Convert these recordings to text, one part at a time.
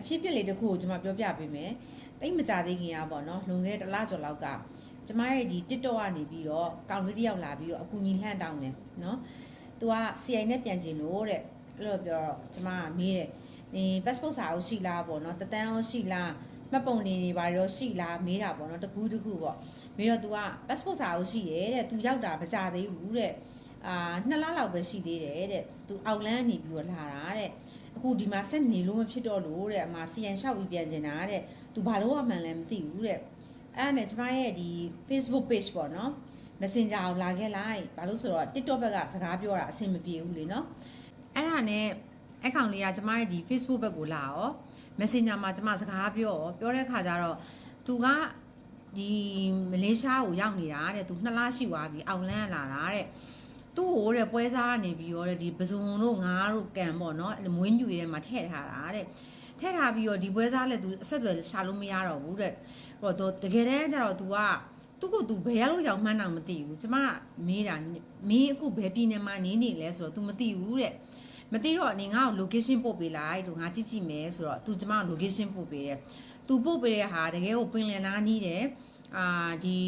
အဖြစ်အပျက်လေးတစ်ခုကိုကျွန်မပြောပြပေးမယ်တိတ်မကြသေးခင်ကပေါ့နော်လွန်ခဲ့တဲ့တစ်လကျော်လောက်ကကျမရဲ့ဒီ TikTok ကနေပြီးတော့ကောင်လေးတစ်ယောက်လာပြီးတော့အကူညီလှမ်းတောင်းတယ်နော်သူက CI နဲ့ပြန်ကျင်လို့တဲ့အဲ့လိုပြောတော့ကျမကမေးတယ်နေ passport စာအုပ်ရှိလားပေါ့နော်တတန်းရောရှိလားမှတ်ပုံနေနေပါရောရှိလားမေးတာပေါ့နော်တကူးတကူပေါ့မေးတော့ तू က passport စာအုပ်ရှိတယ်တဲ့ तू ရောက်တာမကြသေးဘူးတဲ့ အာနှစ်လလောက်ပဲရှိသေးတယ်တဲ့ तू အောက်လန်းနေပြီးတော့လာတာတဲ့အခုဒီမှာဆက်နေလို့မဖြစ်တော့လို့တဲ့အမစီယန်လျှောက်ပြီးပြန်ကျင်တာတဲ့သူဘာလို့အမှန်လဲမသိဘူးတဲ့အဲ့ဒါနဲ့ကျမရဲ့ဒီ Facebook page ပေါ့နော် Messenger ကိုလာခဲ့လိုက်ဘာလို့ဆိုတော့ TikTok ဘက်ကစကားပြောတာအဆင်မပြေဘူးလေနော်အဲ့ဒါနဲ့အကောင့်လေးကကျမရဲ့ဒီ Facebook ဘက်ကိုလာရော Messenger မှာကျမစကားပြောရောပြောတဲ့ခါကျတော့သူကဒီမလေးရှားကိုရောက်နေတာတဲ့သူနှစ်လရှိသွားပြီအောင်လန်းလာတာတဲ့ သူ့ကိုတဲ့ပွဲစားကနေပြီးတော့တဲ့ဒီပဇွန်တို့ငါးတို့ကန်ပေါ့နော်အဲ့လိုမွေးညူရဲမှာထည့်ထားတာတဲ့ထည့်ထားပြီးတော့ဒီပွဲစားလည်းသူအဆက်အသွယ်ရှာလို့မရတော့ဘူးတဲ့ဟိုတော့တကယ်တမ်းကျတော့ तू ကသူ့ကို तू ဘယ်ရလို့ရောက်မှန်းတော့မသိဘူးကျမမေးတာမင်းအခုဘယ်ပြည်နယ်မှာနေနေလဲဆိုတော့ तू မသိဘူးတဲ့မသိတော့နေငါ့ကို location ပို့ပေးလိုက်လို့ငါကြည့်ကြည့်မယ်ဆိုတော့ तू ကျမ location ပို့ပေးတယ် तू ပို့ပေးတဲ့ဟာတကယ်ကိုပင်လယ်နားနီးတယ် အာဒီ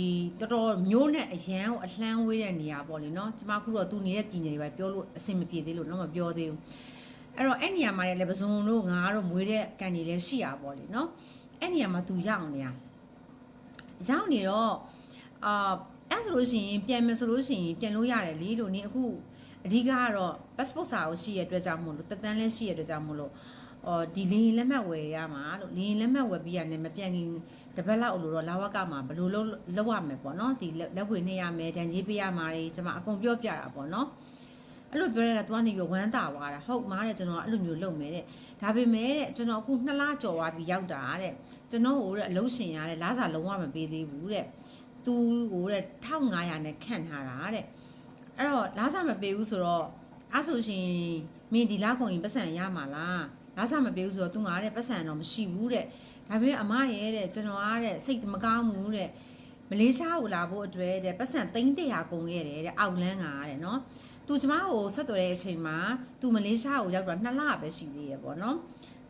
တော်တော်မျိုးနဲ့အရန်ကိုအလှမ်းဝေးတဲ့နေရာပေါ့လေနော်ကျမခုတော့သူနေတဲ့ပြည်နယ်တွေပဲပြောလို့အဆင်မပြေသေးလို့တော့မပြောသေးဘူးအဲ့တော့အဲ့နေရာမှာလည်းပစုံတို့ငါတို့မွေးတဲ့ကန်တွေလည်းရှိရပေါ့လေနော်အဲ့နေရာမှာသူရောက်နေရရောက်နေတော့အာအဲ့ဆိုလို့ရှိရင်ပြန်မယ်ဆိုလို့ရှိရင်ပြန်လို့ရတယ်လေလို့နင်အခုအဓိကကတော့ passport စာကိုရှိရတဲ့အတွက်ကြောင့်မို့လို့တက်တန်းလည်းရှိရတဲ့အတွက်ကြောင့်မို့လို့ အော်ဒီလင်းလက်မှတ်ဝယ်ရမှာလို့လင်းလက်မှတ်ဝယ်ပြီးရတယ်မပြန်ခင်တပတ်လောက်လို့တော့လာဝကမှာဘယ်လိုလုပ်လုပ်ရမယ်ပေါ့နော်ဒီလက်ဝယ်နေရမယ်တန်ကြီးပေးရမှာတွေကျွန်မအကုန်ပြောပြတာပေါ့နော်အဲ့လိုပြောရတာသူကနေပြီးဝမ်းသာသွားတာဟုတ်မားတဲ့ကျွန်တော်အဲ့လိုမျိုးလုပ်မယ်တဲ့ဒါပေမဲ့တဲ့ကျွန်တော်အခုနှစ်လကျော်သွားပြီးရောက်တာတဲ့ကျွန်တော်ဟိုတဲ့အလုံးရှင်ရတဲ့လားစာလုံးဝမပေးသေးဘူးတဲ့သူဟိုတဲ့1500နဲ့ခန့်ထားတာတဲ့အဲ့တော့လားစာမပေးဘူးဆိုတော့အဲ့ဆိုရှင်မင်းဒီလားကုန်ရင်ပတ်စံရမှာလား လာစားမပေးဘူးဆိုတော့သူငါတဲ့ပတ်စံတော့မရှိဘူးတဲ့ဒါပေမဲ့အမရဲ့တဲ့ကျွန်တော်ကတဲ့စိတ်မကောင်းဘူးတဲ့မလေးရှားကိုလာဖို့အတွက်တဲ့ပတ်စံ300ကုန်ခဲ့တယ်တဲ့အောက်လန်းကတဲ့နော်သူကျမကိုဆက်သွယ်တဲ့အချိန်မှာသူမလေးရှားကိုရောက်တော့2လပဲရှိသေးရပေါ့နော်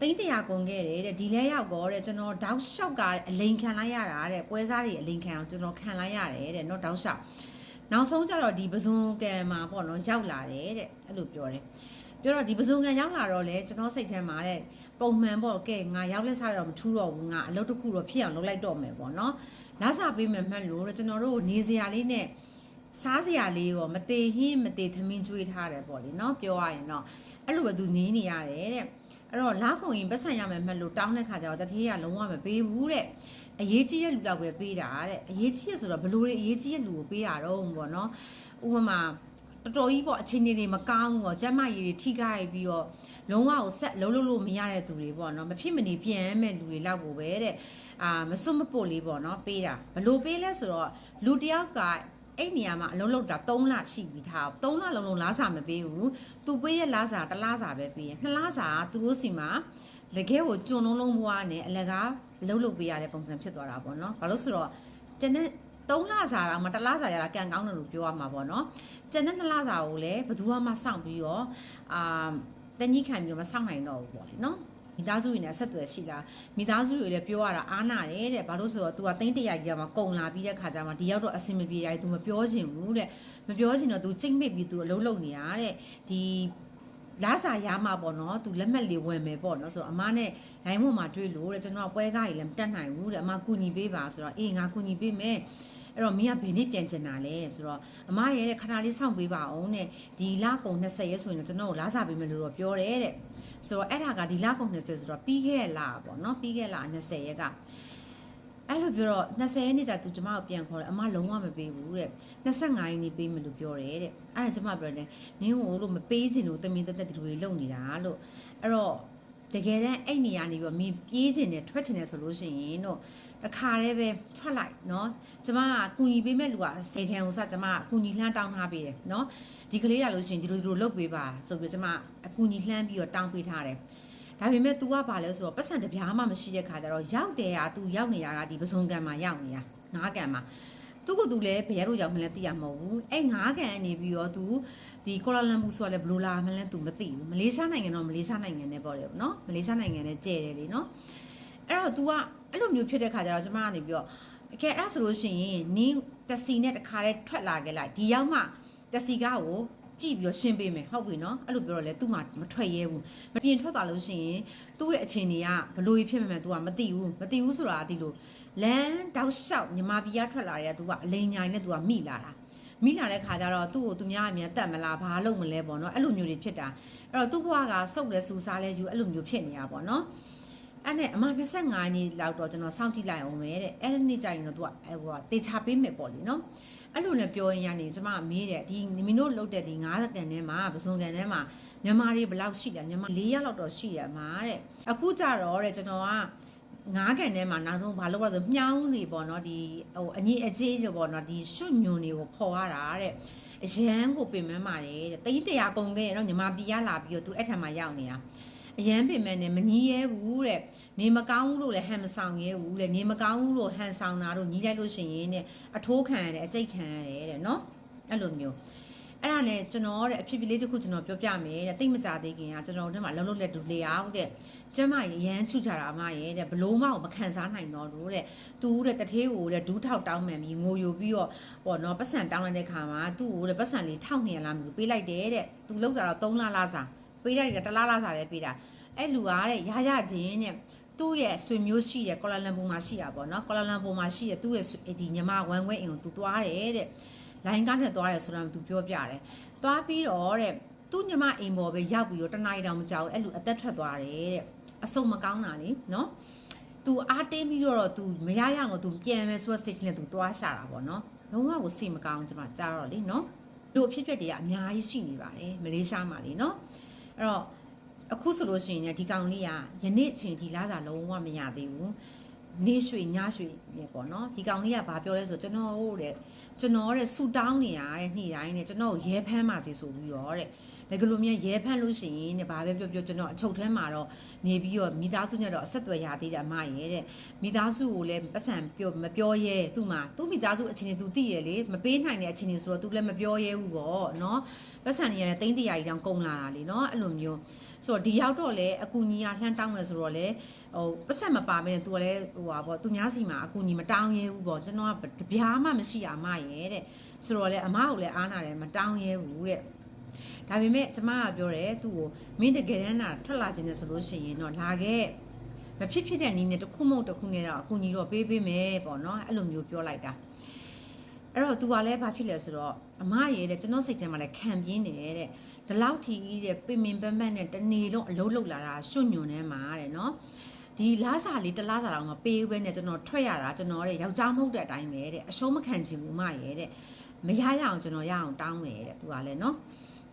300ကုန်ခဲ့တယ်တဲ့ဒီလဲရောက်တော့တဲ့ကျွန်တော်တောက်လျှောက်ကအလိန်ခံလိုက်ရတာတဲ့ပွဲစားတွေအလိန်ခံအောင်ကျွန်တော်ခံလိုက်ရတယ်တဲ့နော်တောက်လျှောက်နောက်ဆုံးကျတော့ဒီပဇွန်ကံမှာပေါ့နော်ရောက်လာတယ်တဲ့အဲ့လိုပြောတယ် ပြောတော့ဒီပဇွန်ကံရောက်လာတော့လေကျွန်တော်စိတ်ထဲမှာတဲ့ပုံမှန်ပေါ့ကဲငါရောက်လက်စားတော့မထူးတော့ဘူးငါအလုပ်တစ်ခုတော့ဖြစ်အောင်လုပ်လိုက်တော့မယ်ပေါ့နော်လာစားပေးမယ်မှတ်လို့ကျွန်တော်တို့နေစရာလေးနဲ့စားစရာလေးရောမသေးဟင်းမသေးသမင်းကျွေးထားတယ်ပေါ့လေနော်ပြောရရင်တော့အဲ့လိုပဲသူနေနေရတယ်တဲ့အဲ့တော့လာခုံရင်ပတ်စံရမယ်မှတ်လို့တောင်းတဲ့ခါကျတော့တထေးကလုံးဝမပေးဘူးတဲ့အရေးကြီးတဲ့လူတော့ပဲပေးတာတဲ့အရေးကြီးရဆိုတော့ဘလို့အရေးကြီးတဲ့လူကိုပေးတာတော့ပေါ့နော်ဥပမာ တော်တော်ကြီးပေါ့အချင်းတွေမကောင်းဘူးပေါ့ကျမ်းမာရေးတွေထိခိုက်ပြီးတော့လုံးဝကိုဆက်လုံးလုံးလို့မရတဲ့သူတွေပေါ့နော်မဖြစ်မနေပြန်မဲ့လူတွေလောက်ကိုပဲတဲ့အာမစွတ်မပို့လေးပေါ့နော်ပေးတာဘလို့ပေးလဲဆိုတော့လူတယောက်ကအဲ့နေရာမှာအလုံးလုံးတာ3လရှိပြီထား3လလုံးလုံးလားစာမပေးဘူးသူပေးရဲ့လားစာတစ်လားစာပဲပေးရနှစ်လားစာသူတို့စီမှာတကယ်ကိုကျွန်းလုံးလုံးဘွားနဲ့အလကားလှုပ်လှုပ်ပေးရတဲ့ပုံစံဖြစ်သွားတာပေါ့နော်ဘာလို့ဆိုတော့တနေ့ 3လစာတော့မတလားစာရတာကံကောင်းတယ်လို့ပြောရမှာပေါ့နော်ကျန်တဲ့2လစာကိုလည်းဘယ်သူမှစောင့်ပြီးတော့အာတညှိခံပြီးတော့မစောင့်နိုင်တော့ဘူးပေါ့လေနော်မိသားစုတွေနဲ့ဆက်သွယ်ရှိလားမိသားစုတွေလည်းပြောရတာအားနာတယ်တဲ့ဘာလို့ဆိုတော့ तू ကတိန်းတရာကြီးကမှကုံလာပြီးတဲ့ခါကျမှဒီရောက်တော့အဆင်မပြေတာ तू မပြောချင်ဘူးတဲ့မပြောချင်တော့ तू ချိန်မိတ်ပြီး तू အလုံးလုံးနေတာတဲ့ဒီ လာစာရမှာပေါ့နော်သူလက်မှတ်လေးဝင်မယ်ပေါ့နော်ဆိုတော့အမနဲ့လိုင်းမွန်မှာတွေ့လို့တဲ့ကျွန်တော်ကပွဲကားကြီးလည်းမတက်နိုင်ဘူးတဲ့အမကူညီပေးပါဆိုတော့အေးငါကူညီပေးမယ်အဲ့တော့မင်းကဘယ်နည်းပြန်ကျင်တာလဲဆိုတော့အမရဲ့တဲ့ခဏလေးစောင့်ပေးပါအောင်တဲ့ဒီလကုန်20ရက်ဆိုရင်တော့ကျွန်တော်ကိုလာစာပေးမယ်လို့တော့ပြောတယ်တဲ့ဆိုတော့အဲ့ဒါကဒီလကုန်20ဆိုတော့ပြီးခဲ့လားပေါ့နော်ပြီးခဲ့လား20ရက်က အဲ့လိုပြောတော့20ရက်နေ့ကျသူကျမကိုပြန်ခေါ်တယ်အမလုံးဝမပေးဘူးတဲ့25ရက်နေ့ပေးမယ်လို့ပြောတယ်တဲ့အဲ့ဒါကျမပြောတယ်နင်းကိုလို့မပေးချင်လို့တမင်တက်တက်ဒီလိုတွေလုပ်နေတာလို့အဲ့တော့တကယ်တမ်းအဲ့နေရာနေပြီးတော့မင်းပြေးချင်တယ်ထွက်ချင်တယ်ဆိုလို့ရှိရင်တော့တခါတည်းပဲထွက်လိုက်เนาะကျမကကူညီပေးမဲ့လူကစေခံကိုစကျမကကူညီလှမ်းတောင်းထားပေးတယ်เนาะဒီကလေးရလို့ရှိရင်ဒီလိုဒီလိုလုပ်ပေးပါဆိုပြီးကျမအကူညီလှမ်းပြီးတော့တောင်းပေးထားတယ် ဒါပေမဲ့ तू ကဘာလဲဆိုတော့ပတ်စံတစ်ပြားမှမရှိတဲ့ခါကျတော့ရောက်တယ်ဟာ तू ရောက်နေတာကဒီပစုံကံမှာရောက်နေတာငါးကံမှာ သူ့ကိုယ်သူလည်းဘယ်ရတော့ရောက်မှလည်းသိရမဟုတ်ဘူးအဲ့ငါးကန်ကနေပြီးတော့သူဒီကောလာလမ်ပူဆိုတာလည်းဘယ်လိုလာမှလည်းသူမသိဘူးမလေးရှားနိုင်ငံတော့မလေးရှားနိုင်ငံနဲ့ပေါ့လေနော်မလေးရှားနိုင်ငံနဲ့ကျဲတယ်လေနော်အဲ့တော့ तू ကအဲ့လိုမျိုးဖြစ်တဲ့ခါကျတော့ကျမကနေပြီးတော့အကဲအဲ့ဒါဆိုလို့ရှိရင်နင်းတက်စီနဲ့တခါတည်းထွက်လာခဲ့လိုက်ဒီရောက်မှတက်စီကားကို ကြည့်ပြီးတော့ရှင်းပေးမယ်ဟုတ်ပြီနော်အဲ့လိုပြောတော့လေသူ့မှာမထွက်ရဲဘူးမပြင်ထွက်သွားလို့ရှိရင်သူ့ရဲ့အခြေအနေကဘလို့ဖြစ်မှန်း तू ကမသိဘူးမသိဘူးဆိုတာဒီလိုလမ်းတောက်လျှောက်ညီမပြည်ကထွက်လာတဲ့ तू ကအလိန်ညာနဲ့ तू ကမိလာတာမိလာတဲ့ခါကျတော့သူ့ကိုသူများအမြန်တက်မလားဘာလုပ်မလဲပေါ့နော်အဲ့လိုမျိုးတွေဖြစ်တာအဲ့တော့သူ့ဘဝကစုပ်လဲစူစားလဲယူအဲ့လိုမျိုးဖြစ်နေတာပေါ့နော် အဲ့နဲ့အမ25နှစ်လောက်တော့ကျွန်တော်စောင့်ကြည့်လိုက်အောင်ပဲတဲ့အဲ့ဒီနေ့ကျရင်တော့ तू ကဟိုကတေချာပေးမယ်ပေါ့လေနော်အဲ့လိုနဲ့ပြောရင်ရနေကျွန်မမေးတယ်ဒီမင်းတို့လုတ်တဲ့ဒီ9ကန်ထဲမှာပစုံကန်ထဲမှာမြန်မာတွေဘယ်လောက်ရှိလဲမြန်မာ4ရက်လောက်တော့ရှိရမှာတဲ့အခုကြတော့တဲ့ကျွန်တော်ကငားကန်ထဲမှာနောက်ဆုံးဘာလုပ်ရလဲဆိုမြောင်းနေပေါ့နော်ဒီဟိုအညီအကျေးတွေပေါ့နော်ဒီရွှွညွန်တွေကိုဖော်ရတာတဲ့အရန်ကိုပင်မပါတယ်တဲ့တိတ်တရာကုန်ခဲ့ရတော့ညီမပြရလာပြီးတော့သူအဲ့ထံမှာရောက်နေတာ အရန်ပင်မနဲ့မညီးရဲဘူးတဲ့နေမကောင်းဘူးလို့လည်းဟန်မဆောင်ရဲဘူးတဲ့နေမကောင်းဘူးလို့ဟန်ဆောင်တာတို့ညီးလိုက်လို့ရှိရင်တဲ့အထိုးခံရတယ်အကျိတ်ခံရတယ်တဲ့နော်အဲ့လိုမျိုးအဲ့ဒါနဲ့ကျွန်တော်တဲ့အဖြစ်အပျက်လေးတစ်ခုကျွန်တော်ပြောပြမယ်တဲ့တိတ်မကြသေးခင်ကကျွန်တော်တို့မှာလုံးလုံးလက်ဒူလေအောင်တဲ့ကျမကြီးရမ်းချူကြတာအမရဲ့တဲ့ဘလို့မအောင်မခံစားနိုင်တော့လို့တဲ့သူတဲ့တထေးကိုတဲ့ဒူးထောက်တောင်းမှန်ပြီးငိုယိုပြီးတော့ပေါ့နော်ပတ်စံတောင်းလိုက်တဲ့ခါမှာသူ့ကိုတဲ့ပတ်စံလေး1200လားမသိဘူးပေးလိုက်တယ်တဲ့သူလောက်တာတော့3လလားစာ ပေးတာတွေကတလားလားစားတယ်ပေးတာအဲ့လူကတဲ့ရရချင်းတဲ့သူ့ရဲ့ဆွေမျိုးရှိတယ်ကောလာလမ်ပူမှာရှိတာပေါ့နော်ကောလာလမ်ပူမှာရှိတယ်သူ့ရဲ့ဒီညီမဝမ်ဝဲအိမ်ကိုသူသွားတယ်တဲ့လိုင်းကားနဲ့သွားတယ်ဆိုတော့သူပြောပြတယ်သွားပြီးတော့တဲ့သူ့ညီမအိမ်ပေါ်ပဲရောက်ပြီးတော့တနိုင်တောင်မကြောက်အဲ့လူအသက်ထွက်သွားတယ်တဲ့အဆုံမကောင်းတာလေနော်သူအားတင်းပြီးတော့သူမရရအောင်သူပြန်မယ်ဆိုတော့စိတ်နဲ့သူသွားရှာတာပေါ့နော်လုံးဝကိုစိတ်မကောင်းကျွန်မကြားတော့လေနော်တို့အဖြစ်အပျက်တွေကအများကြီးရှိနေပါတယ်မလေးရှားမှာလေနော် အဲ့တော့အခုဆိုလို့ရှိရင်လည်းဒီကောင်လေးကယနေ့အချိန်ထိလာစားလုံးဝမရသေးဘူးနေရွှေညရွှေနေပေါ့နော်ဒီကောင်လေးကဘာပြောလဲဆိုကျွန်တော်တို့တဲ့ကျွန်တော်တဲ့ဆူတောင်းနေရတဲ့နေ့တိုင်းနဲ့ကျွန်တော်ကိုရဲဖမ်းပါစီဆိုပြီးတော့တဲ့ ဒါကလိုမျိုးရဲဖမ်းလို့ရှိရင်တဲ့ဘာပဲပြောပြောကျွန်တော်အချုပ်ထဲမှာတော့နေပြီးတော့မိသားစုနဲ့တော့အဆက်အသွယ်ရသေးတယ်အမရဲ့တဲ့မိသားစုကိုလည်းပတ်စံပြောမပြောရဲသူ့မှာသူ့မိသားစုအချင်းတွေသူသိရလေမပေးနိုင်တဲ့အချင်းတွေဆိုတော့သူလည်းမပြောရဲဘူးပေါ့နော်ပတ်စံတွေကလည်းတိမ့်တရာကြီးတောင်ကုန်လာတာလေနော်အဲ့လိုမျိုးဆိုတော့ဒီရောက်တော့လေအကူညီရလှမ်းတောင်းမယ်ဆိုတော့လေဟိုပတ်စံမပါဘဲနဲ့သူကလည်းဟိုပါပေါ့သူများစီမှာအကူညီမတောင်းရဲဘူးပေါ့ကျွန်တော်ကတပြားမှမရှိရအမရဲ့တဲ့ဆိုတော့လေအမကိုလည်းအားနာတယ်မတောင်းရဲဘူးတဲ့ ဒါပေမဲ့ကျမကပြောတယ်သူ့ကိုမင်းတကယ်တမ်းတာထွက်လာခြင်းနဲ့ဆိုလို့ရှိရင်တော့လာခဲ့မဖြစ်ဖြစ်တဲ့နည်းနဲ့တစ်ခုမဟုတ်တစ်ခုနဲ့တော့အကူညီတော့ပေးပေးမယ်ပေါ့နော်အဲ့လိုမျိုးပြောလိုက်တာအဲ့တော့ तू ကလည်းဘာဖြစ်လဲဆိုတော့အမရဲ့တဲ့ကျွန်တော်စိတ်ထဲမှာလည်းခံပြင်းနေတယ်တဲ့ဒီလောက်ထီတဲ့ပင်ပင်ပန်းပန်းနဲ့တနေလုံးအလုံးလုံးလာတာရွှွညွန်ထဲမှာတဲ့နော်ဒီလားစာလေးတလားစာတော့မပေးဘူးပဲနဲ့ကျွန်တော်ထွက်ရတာကျွန်တော်တဲ့ယောက်ျားမဟုတ်တဲ့အတိုင်းပဲတဲ့အရှုံးမခံချင်ဘူးမရဲ့တဲ့မရရအောင်ကျွန်တော်ရအောင်တောင်းမယ်တဲ့သူကလည်းနော်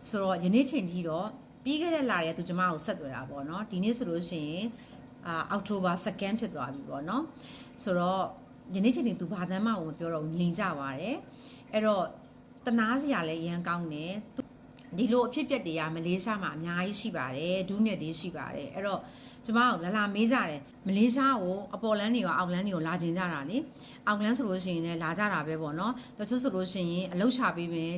ဆိုတော့ယနေ့ချိန်ထိတော့ပြီးခဲ့တဲ့လရဲ့သူကျမကိုဆက်သွယ်တာပေါ့နော်ဒီနေ့ဆိုလို့ရှိရင်အာအောက်တိုဘာ2ဖြစ်သွားပြီပေါ့နော်ဆိုတော့ယနေ့ချိန်ထိသူဘာသမ်းမကိုမပြောတော့ငြိမ်ကြပါတယ်အဲ့တော့တနာစရာလည်းရမ်းကောင်းတယ်ဒီလိုအဖြစ်ပြက်တွေကမလေးရှားမှာအများကြီးရှိပါတယ်ဒူးနဲ့တွေရှိပါတယ်အဲ့တော့ ကျမတို့လာလာမေးကြတယ်မလေးရှားကိုအပေါ်လန်းတွေရောအောက်လန်းတွေရောလာကျင်ကြတာလေအောက်လန်းဆိုလို့ရှိရင်လည်းလာကြတာပဲပေါ့နော်တချို့ဆိုလို့ရှိရင်အလုတ်ချပေးမယ်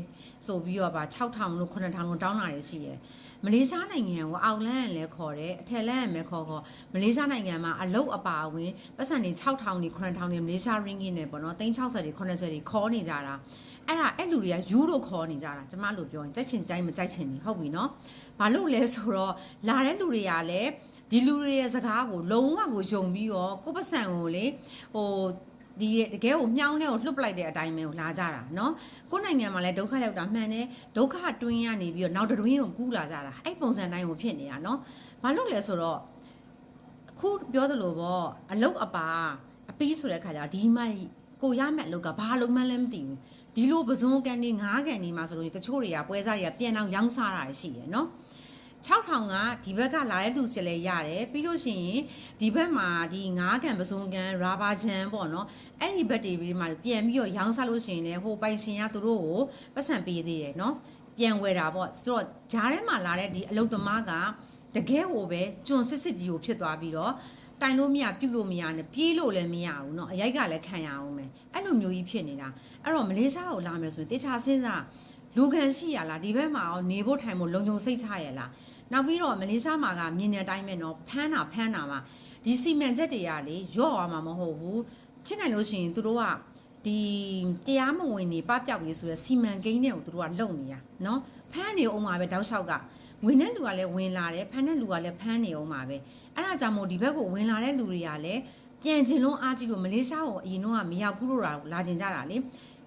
ဆိုပြီးတော့ပါ6000လို့9000လို့တောင်းလာရရှိတယ်မလေးရှားနိုင်ငံကိုအောက်လန်းလည်းခေါ်တယ်အထက်လန်းလည်းခေါ်ခေါ်မလေးရှားနိုင်ငံမှာအလုတ်အပါအဝင်ပတ်စံတွေ6000နေ9000နေမလေးရှား ringgit နဲ့ပေါ့နော်360တွေ90တွေခေါ်နေကြတာအဲ့ဒါအဲ့လူတွေကယူလို့ခေါ်နေကြတာကျမတို့ပြောရင်ကြိုက်ချင်ကြိုက်မကြိုက်ချင်နေဟုတ်ပြီနော်ဘာလို့လဲဆိုတော့လာတဲ့လူတွေကလည်း ဒီလူတွေရဲ့စကားကိုလုံးဝကိုယုံပြီးတော့ကိုယ့်ပတ်စံကိုလေဟိုဒီတကယ်ကိုမြောင်းလဲကိုလှုပ်ပလိုက်တဲ့အတိုင်းပဲကိုလာကြတာเนาะကိုယ်နိုင်ငံမှာလည်းဒုက္ခရောက်တာမှန်တယ်ဒုက္ခတွင်းရနေပြီးတော့နောက်တွင်းကိုကူးလာကြတာအဲ့ပုံစံတိုင်းကိုဖြစ်နေတာเนาะဘာလို့လဲဆိုတော့အခုပြောသလိုပေါ့အလုတ်အပါအပီးဆိုတဲ့ခါကျဒီမိုက်ကိုရမဲ့အလုတ်ကဘာလုံးမှန်းလည်းမသိဘူးဒီလိုပဇွန်ကန်နေငါးကန်နေမှာဆိုလို့တချို့တွေကပွဲစားတွေကပြန်အောင်ရောင်းစားတာရှိရယ်เนาะ 6000ကဒီဘက်ကလာတဲ့သူစစ်လဲရတယ်ပြီးလို့ရှိရင်ဒီဘက်မှာဒီငါးကန်ပစုံကန်ရာဘာချန်ပေါ့နော်အဲ့ဒီဘက်တွေပြီးမှပြန်ပြီးတော့ရောင်းစားလို့ရှိရင်လည်းဟိုပိုင်ရှင်ကသူတို့ကိုပတ်စံပေးသေးတယ်နော်ပြန်ဝယ်တာပေါ့ဆိုတော့ဂျားထဲမှာလာတဲ့ဒီအလုတ်သမားကတကယ်ကိုပဲကျွန်းစစ်စစ်ကြီးကိုဖြစ်သွားပြီးတော့ တိုင်လို့မရပြုတ်လို့မရနဲ့ပြေးလို့လည်းမရဘူးเนาะအရိုက်ကလည်းခံရအောင်မယ်အဲ့လိုမျိုးကြီးဖြစ်နေတာအဲ့တော့မလေးရှားကိုလာမယ်ဆိုရင်တေချာစဉ်းစားလူခံရှိရလားဒီဘက်မှာရောနေဖို့ထိုင်ဖို့လုံခြုံစိတ်ချရလား နောက်ပြီးတော့မလေးရှားမှာကမြင်တဲ့အတိုင်းပဲနော်ဖမ်းတာဖမ်းတာမှာဒီစီမံချက်တွေကလေရော့သွားမှာမဟုတ်ဘူးဖြစ်နိုင်လို့ရှိရင်သူတို့ကဒီတရားမဝင်နေပပျောက်ရေးဆိုရယ်စီမံကိန်းတွေကိုသူတို့ကလုံနေတာနော်ဖမ်းနေအောင်ပါပဲတောက်လျှောက်ကငွေနဲ့လူကလည်းဝင်လာတယ်ဖမ်းတဲ့လူကလည်းဖမ်းနေအောင်ပါပဲအဲ့ဒါကြောင့်မို့ဒီဘက်ကိုဝင်လာတဲ့လူတွေကလည်းပြန်ကျင်လုံးအားကြီးလို့မလေးရှားကိုအရင်တော့ကမရောက်ဘူးလို့လာကျင်ကြတာလေ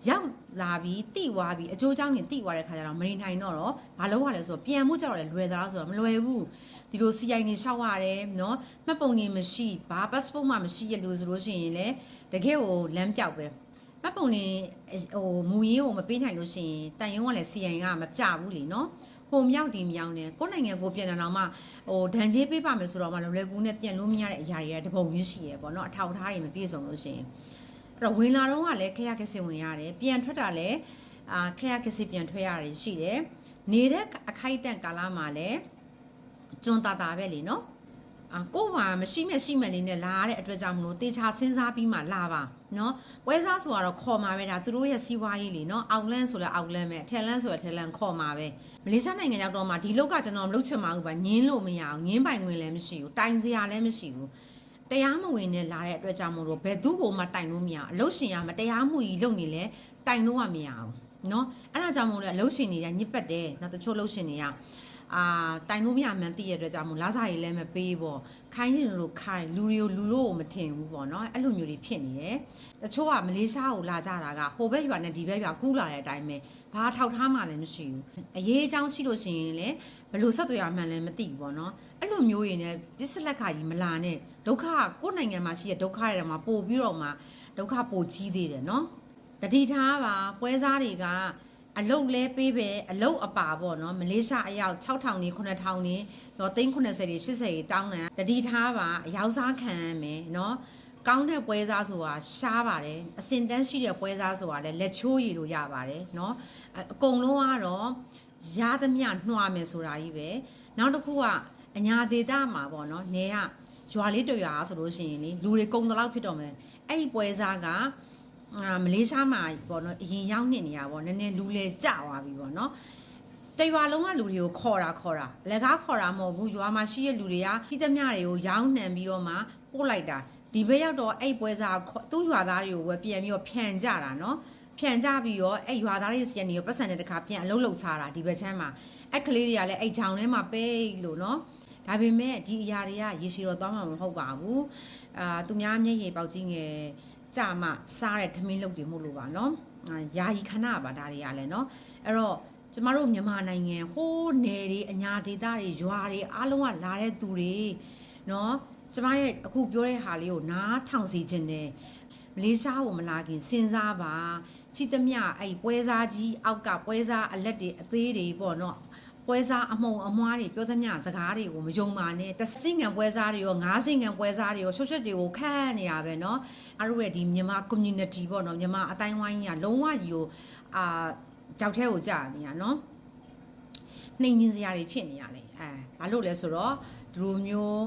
ရောက်လာပြီးတိသွားပြီးအကျိုးကြောင့်နေတိသွားတဲ့ခါကျတော့မနေနိုင်တော့တော့ဘာလုပ်ရလဲဆိုတော့ပြန်ဖို့ကြတော့လွယ်သလားဆိုတော့မလွယ်ဘူးဒီလို CI နေရှောက်ရတယ်နော်မှတ်ပုံနေမရှိဘာ passport မှမရှိရလို့ဆိုလို့ရှိရင်လည်းတကယ်ကိုလမ်းပြောက်ပဲမှတ်ပုံနေဟိုမူရင်းကိုမပေးနိုင်လို့ရှိရင်တန်ယုံကလည်း CI ကမပြဘူးလीနော်ပုံမြောက်ဒီမြောင်နဲ့ကိုယ်နိုင်ငံကိုပြန်လာတော့မှဟိုဒဏ်ကြေးပေးပါမယ်ဆိုတော့မှလော်လဲကူနဲ့ပြန်လို့မရတဲ့အရာတွေကတပုံရင်းရှိရယ်ပေါ့နော်အထောက်အထားတွေမပြည့်စုံလို့ရှိရင် အဲ့တော့ဝင်လာတော့ကလည်းခရကစစ်ဝင်ရတယ်ပြန်ထွက်တာလည်းအာခရကစစ်ပြန်ထွက်ရတယ်ရှိတယ်နေတဲ့အခိုက်အတန့်ကာလမှာလည်းကျွန်းတာတာပဲလေနော်အာကို့မှာမရှိမဲ့ရှိမဲ့လေးနဲ့လာရတဲ့အတွက်ကြောင့်မလို့တေချာစဉ်းစားပြီးမှလာပါနော်ပွဲစားဆိုတော့ခေါ်มาပဲဒါသူတို့ရဲ့စီးပွားရေးလीနော်အောက်လန်းဆိုလဲအောက်လန်းပဲထဲလန်းဆိုလဲထဲလန်းခေါ်มาပဲမလေးရှားနိုင်ငံရောက်တော့မှဒီလောက်ကကျွန်တော်မလုပ်ချင်ပါဘူးပါညင်းလို့မရအောင်ညင်းပိုင်ဝင်လည်းမရှိဘူးတိုင်စရာလည်းမရှိဘူး တရားမဝင်နဲ့လာတဲ့အတွက်ကြောင့်မို့လို့ဘယ်သူ့ကိုမှတိုင်လို့မရအောင်အလုပ်ရှင်ရမတရားမှုကြီးလုပ်နေလဲတိုင်လို့ကမရအောင်နော်အဲ့ဒါကြောင့်မို့လို့အလုပ်ရှင်တွေကညစ်ပတ်တယ်နောက်တချို့အလုပ်ရှင်တွေကအာတိုင်လို့မရမှန်းသိရတဲ့အတွက်ကြောင့်မို့လာစားရည်လည်းမပေးပေါ့ခိုင်းနေလို့ခိုင်းလူတွေကိုလူလို့မထင်ဘူးပေါ့နော်အဲ့လိုမျိုးတွေဖြစ်နေတယ်တချို့ကမလေးရှားကိုလာကြတာကဟိုဘက်ရွာနဲ့ဒီဘက်ရွာကူးလာတဲ့အတိုင်းပဲဘာထောက်ထားမှလည်းမရှိဘူးအရေးအကြောင်းရှိလို့ရှိရင်လည်းဘယ်လိုဆက်သွယ်ရမှန်းလည်းမသိဘူးပေါ့နော်အဲ့လိုမျိုးရင်လည်းပစ္စလက်ခါကြီးမလာနဲ့ ဒုက္ခကကိုယ့်နိုင်ငံမှာရှိတဲ့ဒုက္ခတွေမှာပို့ပြီးတော့မှဒုက္ခပိုကြီးသေးတယ်နော်တတိထားပါပွဲစားတွေကအလုတ်လဲပေးပဲအလုတ်အပါပေါ့နော်မလေးရှားအယောက်6000နေ9000နေတော့390တွေ80တွေတောင်းတယ်တတိထားပါအယောက်စားခံရမယ်နော်ကောင်းတဲ့ပွဲစားဆိုတာရှားပါတယ်အစင်တန်းရှိတဲ့ပွဲစားဆိုတာလည်းလက်ချိုးရည်လို့ရပါတယ်เนาะအကုန်လုံးကတော့ရသမျှနှွာမယ်ဆိုတာကြီးပဲနောက်တစ်ခုကအညာဒေတာမှာပေါ့เนาะနေက ရွာလေးတရွာဆိုလို့ရှိရင်လေလူတွေကုန်တလောက်ဖြစ်တော့မယ်အဲ့ဒီပွဲစားကအာမလေးရှားမှာပေါ့နော်အရင်ရောက်နေနေရပေါ့နည်းနည်းလူလဲကြသွားပြီပေါ့နော်တရွာလုံးကလူတွေကိုခေါ်တာခေါ်တာလက်ကားခေါ်တာမဟုတ်ဘူးရွာမှာရှိတဲ့လူတွေကပြီးသမျှတွေကိုရောင်းနှံပြီးတော့မှပို့လိုက်တာဒီဘက်ရောက်တော့အဲ့ပွဲစားသူ့ရွာသားတွေကိုပဲပြန်ပြီးတော့ဖြန်ကြတာနော်ဖြန်ကြပြီးတော့အဲ့ရွာသားတွေစီကနေရောပတ်စံတဲ့တခါပြန်အလုံးလုံးစားတာဒီဘက်ချမ်းမှာအဲ့ကလေးတွေကလည်းအဲ့ဂျောင်ထဲမှာပဲလို့နော် ဒါပေမဲ့ဒီအရာတွေကရေရှည်တော့သွားမှာမဟုတ်ပါဘူးအာသူများမျက်ရည်ပေါက်ကြီးငယ်ကြမှစားတဲ့ထမင်းလုပ်တွေမဟုတ်လို့ပါနော်ယာယီခဏပါဒါတွေကလည်းနော်အဲ့တော့ကျမတို့မြန်မာနိုင်ငံဟိုးနယ်တွေအညာဒေသတွေရွာတွေအားလုံးကလာတဲ့သူတွေနော်ကျမရဲ့အခုပြောတဲ့ဟာလေးကိုနားထောင်စီခြင်းနဲ့မလေးရှားကိုမလာခင်စဉ်းစားပါချစ်သမျှအဲ့ပွဲစားကြီးအောက်ကပွဲစားအလက်တွေအသေးတွေပေါ့နော် ပွဲစားအမုံအမွားတွေပြောသမျှစကားတွေကိုမယုံပါနဲ့တစင်ငံပွဲစားတွေရောငါးစင်ငံပွဲစားတွေရောချွတ်ချွတ်တွေကိုခန့်နေရပဲเนาะအားတို့ရဲ့ဒီမြန်မာ community ပေါ့နော်မြန်မာအတိုင်းဝိုင်းကြီးကလုံးဝကြီးကိုအာကြောက်ထဲကိုကြာနေရเนาะနှိမ်ညင်းစရာတွေဖြစ်နေရလေအဲဘာလို့လဲဆိုတော့ဒီလိုမျိုး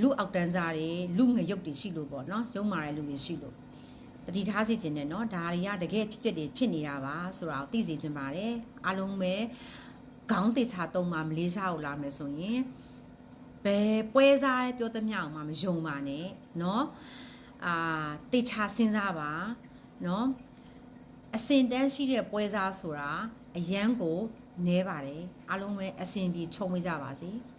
လူအောက်တန်းစားတွေလူငရုတ်တွေရှိလို့ပေါ့နော်ရုံမာတဲ့လူတွေရှိလို့တတိထားစီခြင်းနဲ့เนาะဒါတွေကတကယ်ဖြစ်ဖြစ်တွေဖြစ်နေတာပါဆိုတာကိုသိစေချင်ပါတယ်အားလုံးပဲ ခေါင်းတေချာတုံးမှမလေးရှားကိုလာမယ်ဆိုရင်ဘယ်ပွဲစားပြောသမျှအောင်မှမယုံပါနဲ့เนาะအာတေချာစဉ်းစားပါเนาะအစင်တန်းရှိတဲ့ပွဲစားဆိုတာအရန်ကိုနဲပါတယ်အားလုံးပဲအစင်ပြေခြုံဝေးကြပါစေ။